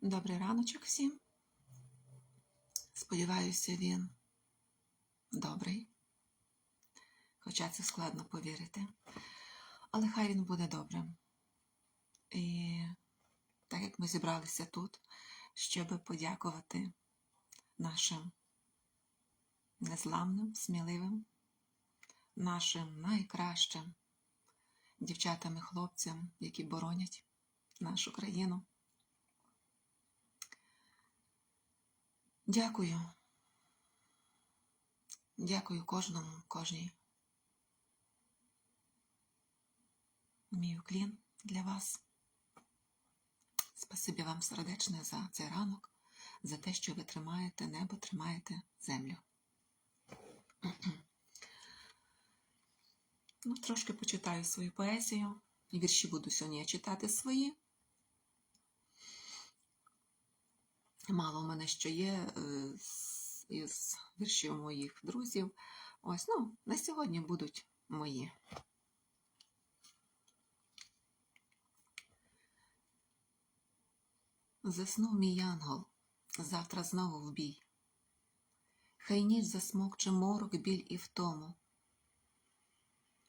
Добрий раночок всім. Сподіваюся, він добрий. Хоча це складно повірити. Але хай він буде добрим. І так як ми зібралися тут, щоб подякувати нашим незламним, сміливим, нашим найкращим дівчатам і хлопцям, які боронять нашу країну. Дякую. Дякую кожному, кожній. Мій уклін для вас. Спасибі вам сердечне за цей ранок, за те, що ви тримаєте небо, тримаєте землю. Ну, трошки почитаю свою поезію. Вірші буду сьогодні читати свої. Мало в мене що є е, із віршів моїх друзів. Ось, ну, на сьогодні будуть мої. Заснув мій янгол, завтра знову в бій. Хай ніч засмокче морок, біль і втому.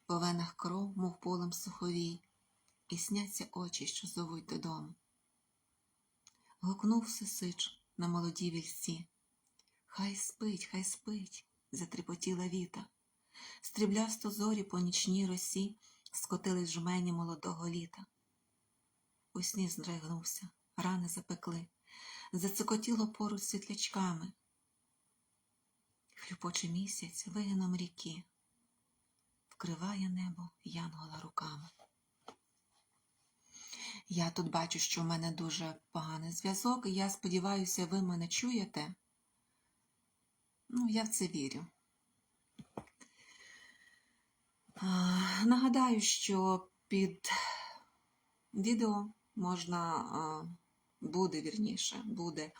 По венах кров, мов полем суховій, і сняться очі, що зовуть додому. Гукнув сисич на молодій вільці. Хай спить, хай спить, затрепотіла віта. Стріблясто зорі по нічній росі скотились жмені молодого літа. У сні здригнувся, рани запекли, зацокотіло поруч світлячками. Хлюпоче місяць вигином ріки, вкриває небо янгола руками. Я тут бачу, що в мене дуже поганий зв'язок, і я сподіваюся, ви мене чуєте. Ну, я в це вірю. Нагадаю, що під відео можна буде вірніше, буде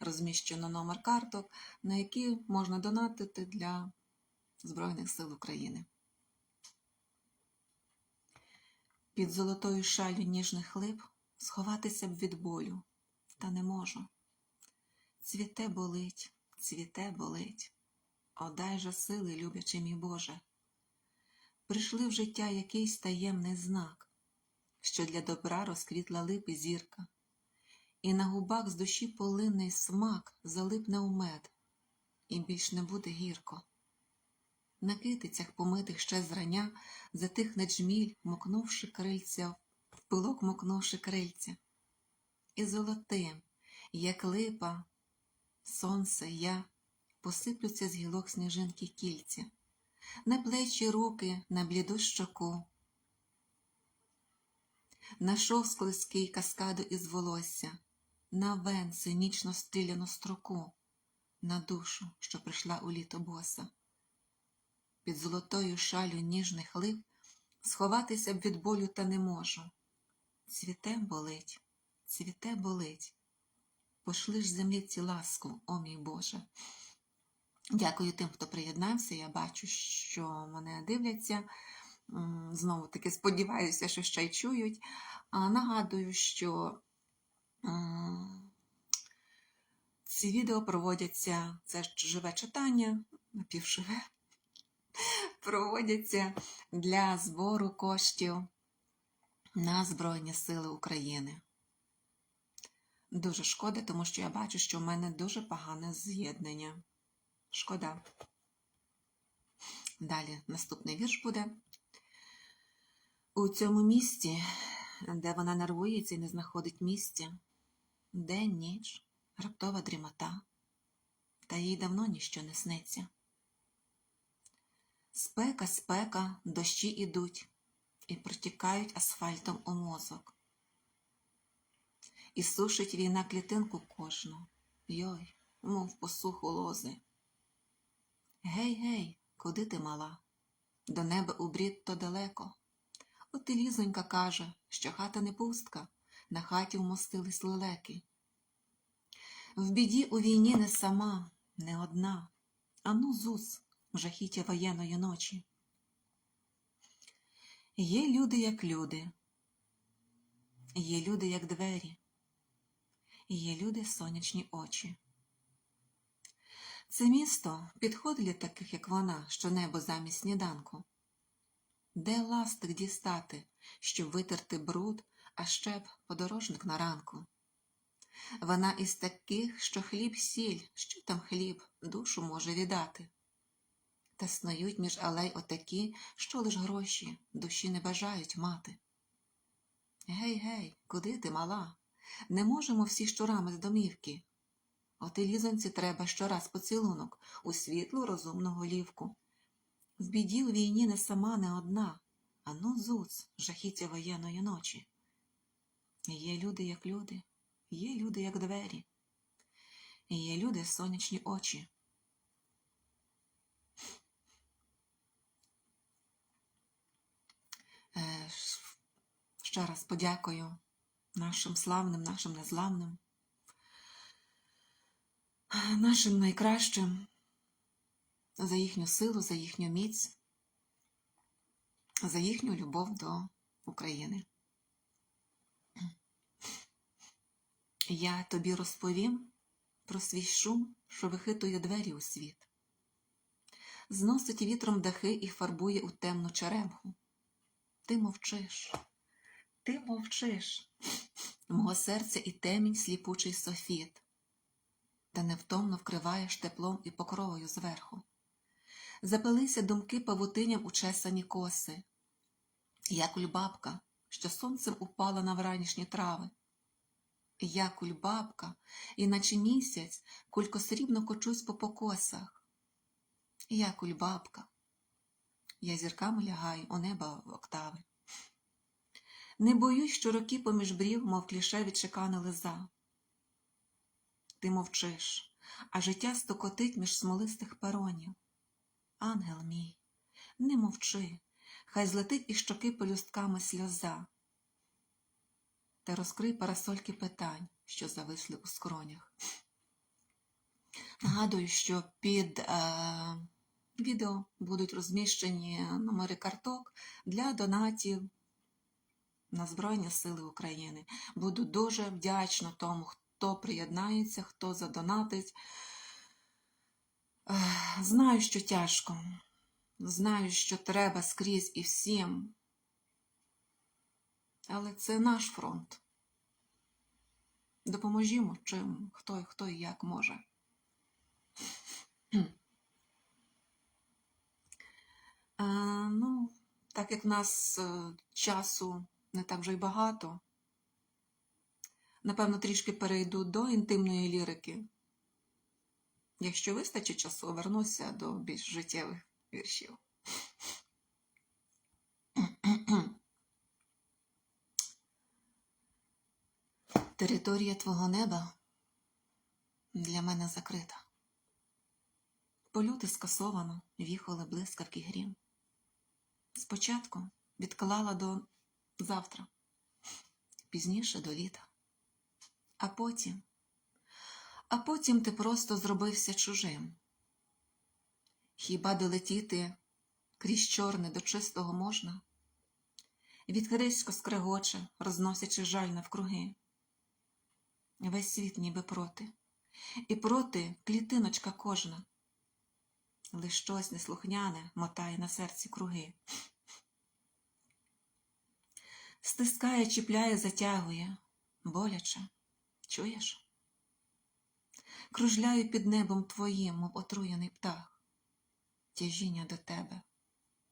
розміщено номер карток, на які можна донатити для Збройних сил України. Під золотою шалю ніжних лип сховатися б від болю, та не можу. Цвіте болить, цвіте болить. Одай же сили, люблячи мій Боже. Прийшли в життя якийсь таємний знак, що для добра розквітла липи зірка, і на губах з душі полинний смак залипне у мед, і більш не буде гірко. На китицях, помитих ще зрання, затихне джміль, мокнувши крильця, в пилок мокнувши крильця. І золотим, як липа, сонце я, посиплються з гілок сніжинки кільця, на плечі руки, на бліду щоку, на склизький каскаду із волосся, на венці нічно стріляну строку, на душу, що прийшла у літо боса під золотою шалю ніжних лип, сховатися б від болю та не можу. Цвіте болить, цвіте болить. Пошли ж землі ці ласку, о мій Боже. Дякую тим, хто приєднався. Я бачу, що мене дивляться. Знову таки сподіваюся, що ще й чують. А нагадую, що ці відео проводяться, це живе читання, напівживе проводяться для збору коштів на Збройні Сили України. Дуже шкода, тому що я бачу, що в мене дуже погане з'єднання. Шкода. Далі наступний вірш буде. У цьому місті, де вона нервується і не знаходить місця, день, ніч, раптова дрімота, та їй давно ніщо не сниться. Спека, спека, дощі ідуть і протікають асфальтом у мозок. І сушить війна клітинку кожну, йой, мов посуху лози. Гей, гей, куди ти мала? До неба у брід то далеко. От і лізонька каже, що хата не пустка, на хаті вмостились лелеки. В біді у війні не сама, не одна, ану зус в жахіття воєнної ночі. Є люди, як люди, є люди, як двері, Є люди сонячні очі. Це місто підходить для таких, як вона, що небо замість сніданку. Де ластик дістати, щоб витерти бруд, а ще б подорожник на ранку. Вона із таких, що хліб сіль, що там хліб, душу може віддати. Та снують між алей отакі, що лиш гроші душі не бажають мати. Гей, гей, куди ти, мала? Не можемо всі щурами з домівки. От і лізонці треба щораз поцілунок у світлу розумну голівку. В біді у війні не сама, не одна, а ну зуц, жахіття воєнної ночі. Є люди, як люди, є люди, як двері, є люди сонячні очі. Е, ш- Ще раз подякую нашим славним, нашим незламним, нашим найкращим за їхню силу, за їхню міць, за їхню любов до України. Я тобі розповім про свій шум, що вихитує двері у світ, зносить вітром дахи і фарбує у темну черемху. Ти мовчиш, ти мовчиш, мого серця і темінь сліпучий софіт, та невтомно вкриваєш теплом і покровою зверху. Запилися думки павутиням у чесані коси, я кульбабка, що сонцем упала на вранішні трави. Я кульбабка, і наче місяць кулькосрібно кочусь по покосах. Я кульбабка, я зірками лягаю у неба в октави. Не боюсь, що роки поміж брів, мов кліше відчекана лиза. Ти мовчиш, а життя стокотить між смолистих перонів. Ангел мій, не мовчи, хай злетить із щоки пелюстками сльоза. Та розкрий парасольки питань, що зависли у скронях. Нагадую, що під е, відео будуть розміщені номери карток для донатів на Збройні Сили України. Буду дуже вдячна тому, хто приєднається, хто задонатить. Знаю, що тяжко. Знаю, що треба скрізь і всім. Але це наш фронт. Допоможімо чим, хто, хто і як може. А, ну, так як в нас е, часу не так вже й багато, напевно, трішки перейду до інтимної лірики. Якщо вистачить часу, вернуся до більш життєвих віршів. Територія твого неба для мене закрита. Польоти скасовано, віхоли блискавки грім. Спочатку відклала до завтра, пізніше до літа. А потім, а потім ти просто зробився чужим. Хіба долетіти крізь чорне до чистого можна? Відкрисько скрегоче, розносячи жаль навкруги. Весь світ ніби проти, і проти клітиночка кожна. Лиш щось неслухняне мотає на серці круги. Стискає, чіпляє, затягує, боляче, чуєш? Кружляю під небом твоїм, мов отруєний птах. Тяжіння до тебе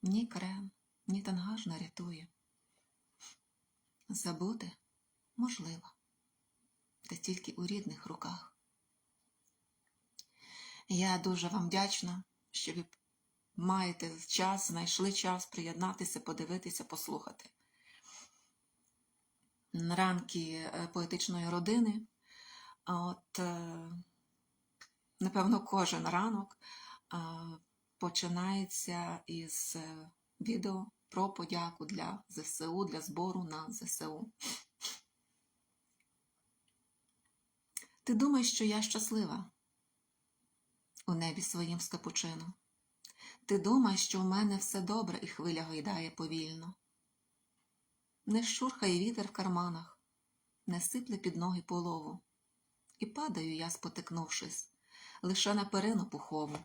ні крем, ні тангаж не рятує. Забути можливо, та тільки у рідних руках. Я дуже вам вдячна, що ви маєте час, знайшли час приєднатися, подивитися, послухати. Ранки е, поетичної родини. От, е, напевно, кожен ранок е, починається із відео про подяку для ЗСУ, для збору на ЗСУ. Ти думаєш, що я щаслива у небі своїм з. Ти думаєш, що в мене все добре і хвиля гойдає повільно. Не шурхає вітер в карманах, не сипле під ноги полову. і падаю я, спотикнувшись, лише на перину пухову.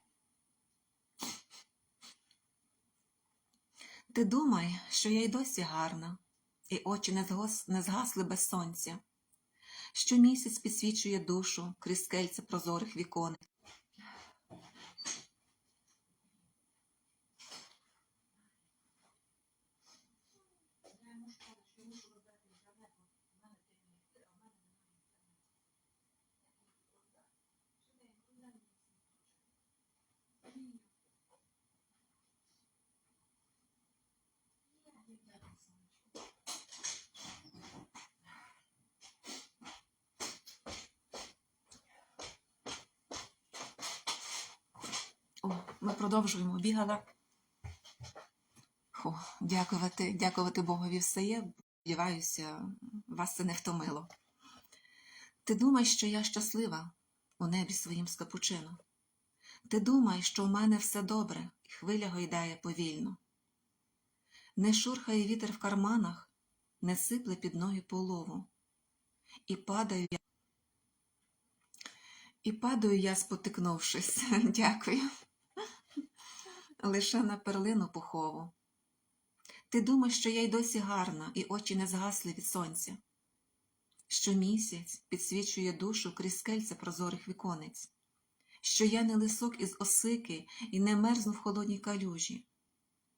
Ти думай, що я й досі гарна, і очі не, згос... не згасли без сонця, що місяць підсвічує душу крізь скельце прозорих вікон. О, ми продовжуємо. Бігала. Фу, дякувати, дякувати Богові все є. Сподіваюся, вас це не втомило. Ти думаєш, що я щаслива у небі своїм з капучино. Ти думаєш, що у мене все добре, і хвиля гойдає повільно. Не шурхає вітер в карманах, не сипле під ноги полову. І падаю я. І падаю я, спотикнувшись. Дякую. Лише на перлину пухову. Ти думаєш, що я й досі гарна, і очі не згасли від сонця, що місяць підсвічує душу крізь скельця прозорих віконець, що я не лисок із осики і не мерзну в холодній калюжі.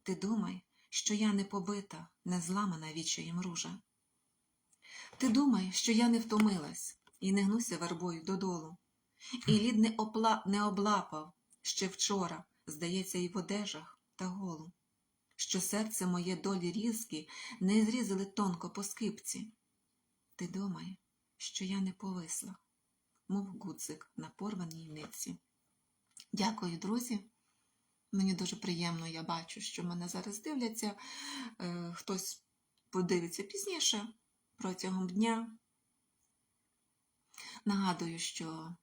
Ти думай, що я не побита, не зламана вічаєм ружа. Ти думай, що я не втомилась і не гнуся вербою додолу, і лід не, опла... не облапав ще вчора, здається, і в одежах та голу що серце моє долі різкі не зрізали тонко по скипці. Ти думай, що я не повисла, мов гудзик на порваній ниці. Дякую, друзі. Мені дуже приємно, я бачу, що мене зараз дивляться. Е, хтось подивиться пізніше протягом дня. Нагадую, що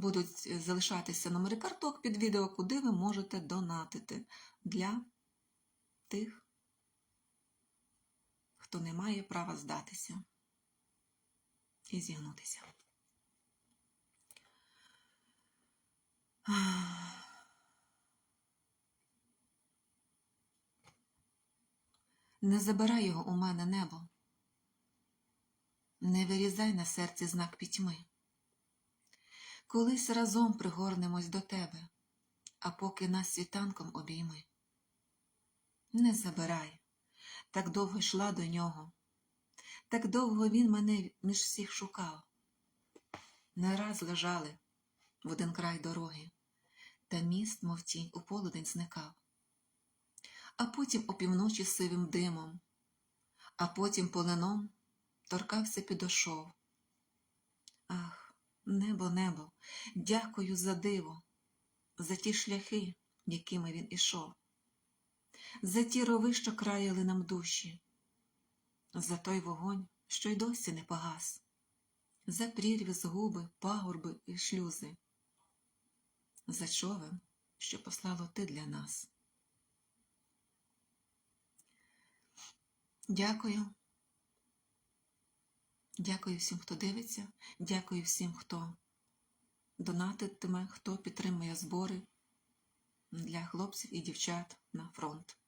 будуть залишатися номери карток під відео, куди ви можете донатити для тих, хто не має права здатися і зігнутися. Не забирай його у мене небо, не вирізай на серці знак пітьми. Колись разом пригорнемось до тебе, а поки нас світанком обійми. Не забирай, так довго йшла до нього, так довго він мене між всіх шукав. Не раз лежали в один край дороги, та міст, мов тінь, у полудень зникав, а потім опівночі сивим димом, а потім полином торкався підошов. Ах, небо, небо, дякую за диво, за ті шляхи, якими він ішов за ті рови, що краяли нам душі, за той вогонь, що й досі не погас, за прірві згуби, пагорби і шлюзи, за човен, що послало ти для нас. Дякую. Дякую всім, хто дивиться, дякую всім, хто донатитиме, хто підтримує збори для хлопців і дівчат на фронт.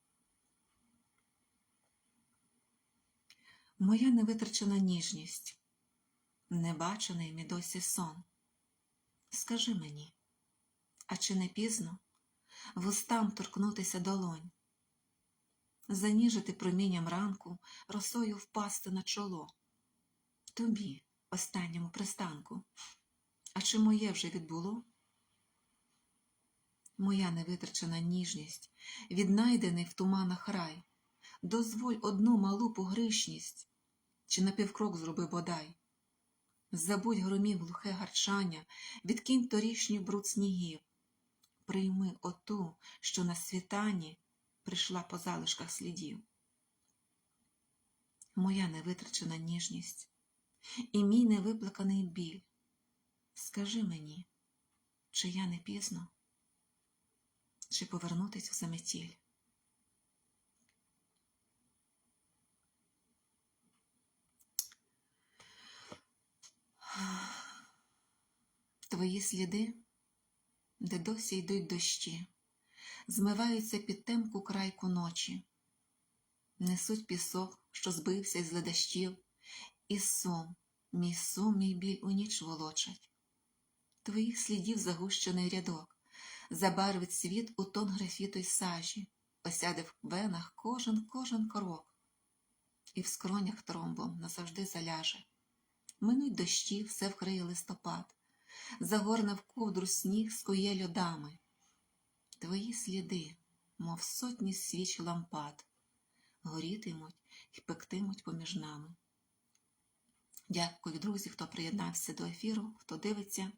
Моя невитрачена ніжність, небачений мій досі сон. Скажи мені, а чи не пізно вустам торкнутися долонь, заніжити промінням ранку, росою впасти на чоло, тобі, останньому пристанку, а чи моє вже відбуло? Моя невитрачена ніжність, віднайдений в туманах рай, дозволь одну малу погришність чи на півкрок зроби бодай. Забудь громів глухе гарчання, відкинь торішній бруд снігів. Прийми оту, що на світанні прийшла по залишках слідів. Моя невитрачена ніжність і мій невиплаканий біль. Скажи мені, чи я не пізно, чи повернутись у заметіль? Твої сліди, де досі йдуть дощі, змиваються під темку крайку ночі, несуть пісок, що збився із ледащів, і сум, мій сум, мій біль у ніч волочать. Твоїх слідів загущений рядок, забарвить світ у тон графіту й сажі, осяде в венах кожен кожен крок, і в скронях тромбом назавжди заляже. Минуть дощі, все вкриє листопад, загорне в ковдру сніг скує льодами. Твої сліди, мов сотні свіч лампад, горітимуть і пектимуть поміж нами. Дякую, друзі, хто приєднався до ефіру, хто дивиться.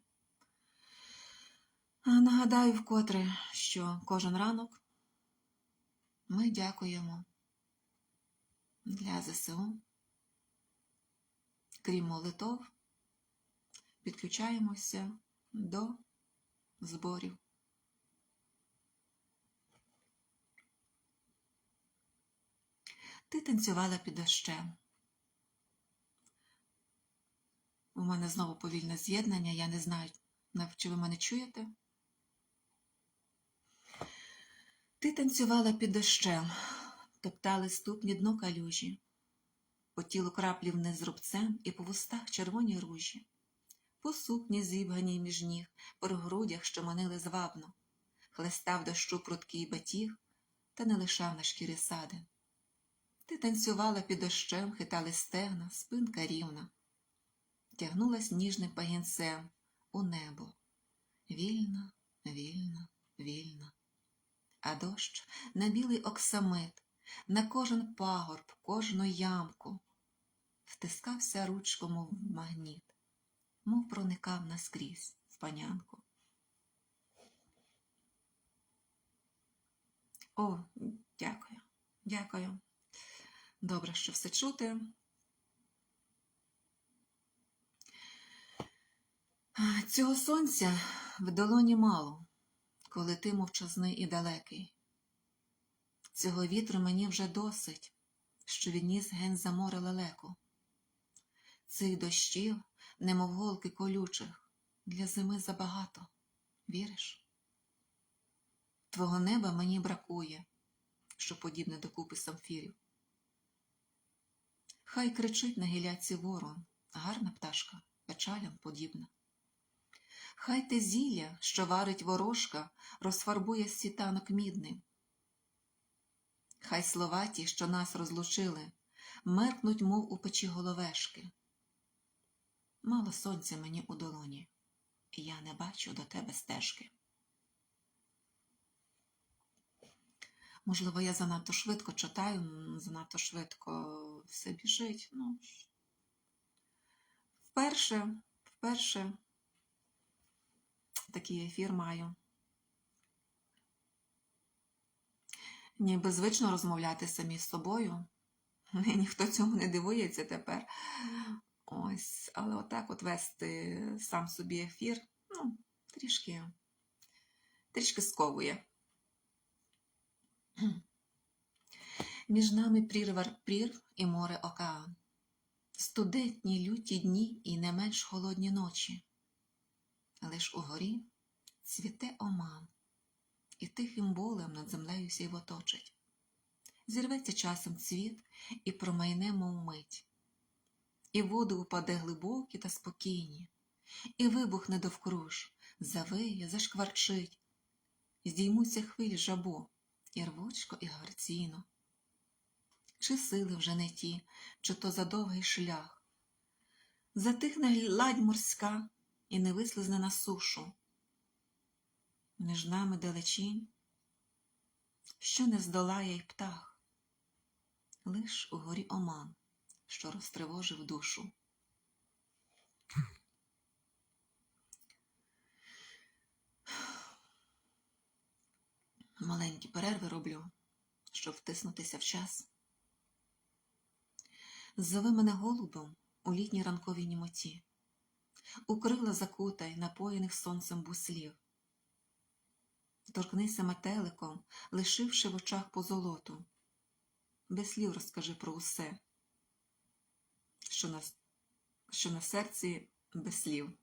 Нагадаю вкотре, що кожен ранок ми дякуємо для ЗСУ. Крім молитов, підключаємося до зборів. Ти танцювала під дощем. У мене знову повільне з'єднання, я не знаю, чи ви мене чуєте. Ти танцювала під дощем, топтали ступні дно калюжі, по тілу краплі вниз рубцем і по вустах червоні ружі, по сукні зібганій між ніг, по грудях, що манили звабно, хлестав дощу пруткий батіг та не лишав на шкірі сади. Ти танцювала під дощем, хитали стегна, спинка рівна, тягнулась ніжним пагінцем у небо. Вільна, вільна, вільна. А дощ на білий оксамит, на кожен пагорб, кожну ямку, втискався ручком, мов магніт, мов проникав наскрізь в панянку. О, дякую, дякую. Добре, що все чути. Цього сонця в долоні мало, коли ти мовчазний і далекий. Цього вітру мені вже досить, що відніс ген за море лелеку. Цих дощів, немов голки колючих, для зими забагато. Віриш? Твого неба мені бракує, що подібне до купи самфірів. Хай кричить на гіляці ворон, гарна пташка, печалям подібна. Хай те зілля, що варить ворожка, розфарбує світанок мідним. Хай слова ті, що нас розлучили, меркнуть, мов у печі головешки. Мало сонця мені у долоні, і я не бачу до тебе стежки. Можливо, я занадто швидко читаю, занадто швидко все біжить. Ну, Вперше, вперше такий ефір маю. Ніби звично розмовляти самі з собою. Ніхто цьому не дивується тепер. Ось, але отак от вести сам собі ефір, ну, трішки, трішки сковує. Між нами прірвар прірв і море океан, студентні люті дні і не менш холодні ночі. Лиш угорі цвіте оман, і тихим болем над землею сів оточить. Зірветься часом цвіт і промайне, мов мить, і води упаде глибокі та спокійні, і вибухне довкруж, завиє, зашкварчить, здіймуться хвилі жабо, і рвучко, і гарційно. Чи сили вже не ті, чи то за довгий шлях, затихне ладь морська і не вислизне на сушу. Між нами далечінь, що не здолає й птах, лиш у горі оман, що розтривожив душу. Маленькі перерви роблю, щоб втиснутися в час. Зови мене голубом у літній ранковій німоті, укрила закутай напоєних сонцем буслів. Торкнися метеликом, лишивши в очах позолоту. Без слів розкажи про усе, що на, що на серці без слів.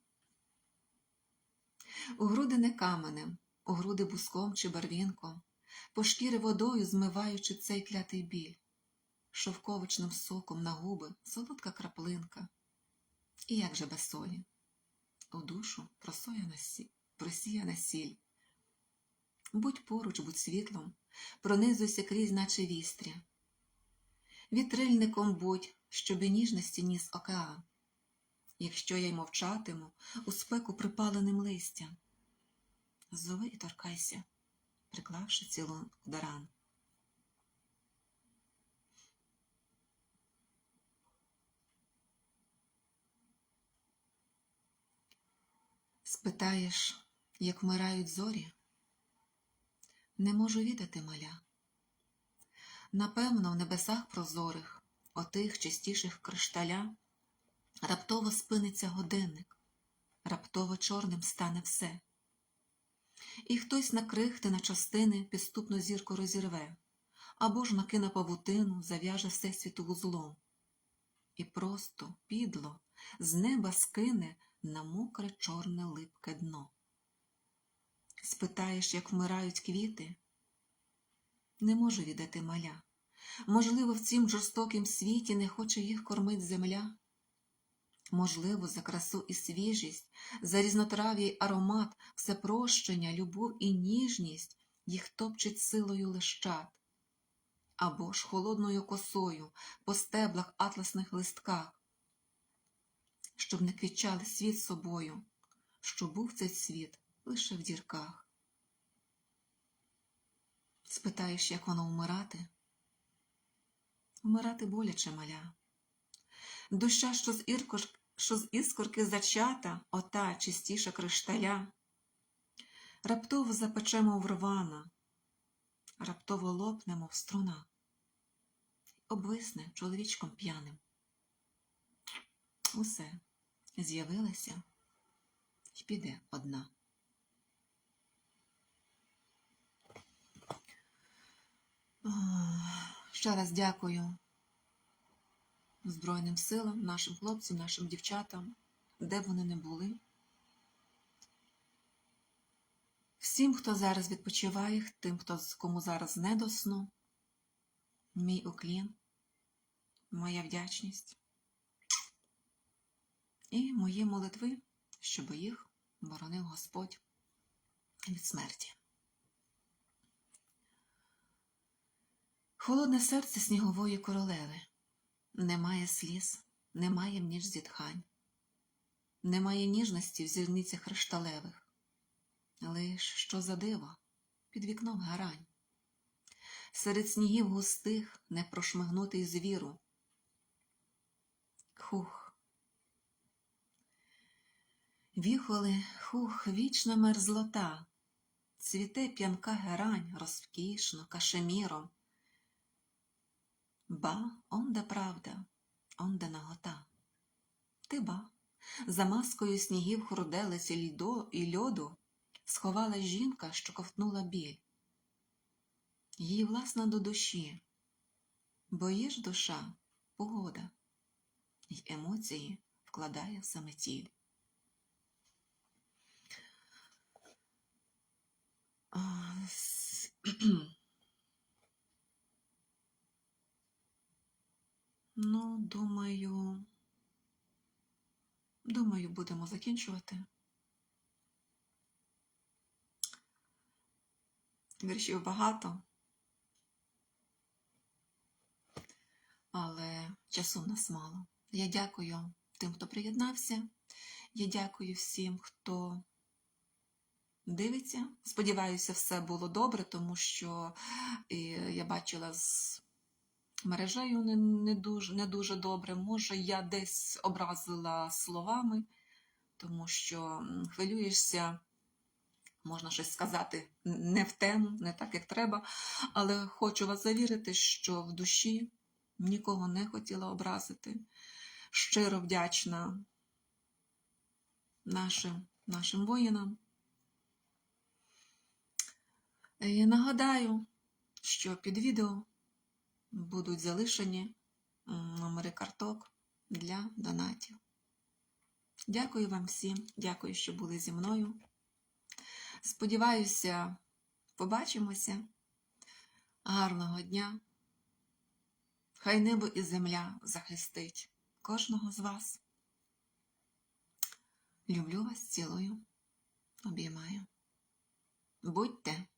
У груди не каменем, у груди буском чи барвінком, по шкіри водою змиваючи цей клятий біль, шовковичним соком на губи солодка краплинка. І як же без солі? У душу просіяна сіль. Будь поруч, будь світлом, пронизуйся крізь, наче вістря. Вітрильником будь, щоб і ніжності ніс океан. Якщо я й мовчатиму, у спеку припаленим листям. Зови і торкайся, приклавши цілу до ран. Спитаєш, як вмирають зорі? Не можу відати маля. Напевно, в небесах прозорих, отих чистіших кришталя, раптово спиниться годинник, раптово чорним стане все. І хтось на крихти, на частини підступну зірку розірве, або ж накине павутину, зав'яже всесвіту вузлом. І просто, підло, з неба скине на мокре чорне липке дно. Спитаєш, як вмирають квіти? Не можу віддати маля. Можливо, в цім жорстокім світі не хоче їх кормить земля. Можливо, за красу і свіжість, за різнотрав'я й аромат, все прощення, любов і ніжність їх топчить силою лищат. Або ж холодною косою по стеблах атласних листках, щоб не квічали світ собою, що був цей світ лише в дірках. Спитаєш, як воно вмирати? Вмирати боляче маля. Душа, що з, іркош... що з іскорки зачата, ота чистіша кришталя, раптово запечемо в рвана, раптово лопне, мов струна, обвисне чоловічком п'яним. Усе з'явилася і піде одна. Ще раз дякую Збройним силам, нашим хлопцям, нашим дівчатам, де б вони не були. Всім, хто зараз відпочиває, тим, хто кому зараз не до сну, мій уклін, моя вдячність і мої молитви, щоб їх боронив Господь від смерті. Холодне серце снігової королеви. Немає сліз, немає ніж зітхань, немає ніжності в зірницях кришталевих. Лиш що за диво, під вікном гарань. Серед снігів густих не прошмигнутий звіру. Хух. Віхоли, хух, вічна мерзлота, цвіте п'янка герань розкішно, кашеміром. Ба, онде правда, онде нагота. Ти ба, за маскою снігів хурделиць і льдо і льоду сховала жінка, що ковтнула біль. Їй власна до душі, бо є душа, погода, й емоції вкладає в саме тіль. Ну, думаю, думаю, будемо закінчувати. Віршів багато, але часу в нас мало. Я дякую тим, хто приєднався. Я дякую всім, хто дивиться. Сподіваюся, все було добре, тому що я бачила з мережею не, не, дуже, не дуже добре. Може, я десь образила словами, тому що хвилюєшся, можна щось сказати не в тему, не так, як треба. Але хочу вас завірити, що в душі нікого не хотіла образити. Щиро вдячна нашим, нашим воїнам. І нагадаю, що під відео будуть залишені е, номери карток для донатів. Дякую вам всім, дякую, що були зі мною. Сподіваюся, побачимося. Гарного дня! Хай небо і земля захистить кожного з вас. Люблю вас, цілую, обіймаю. Будьте!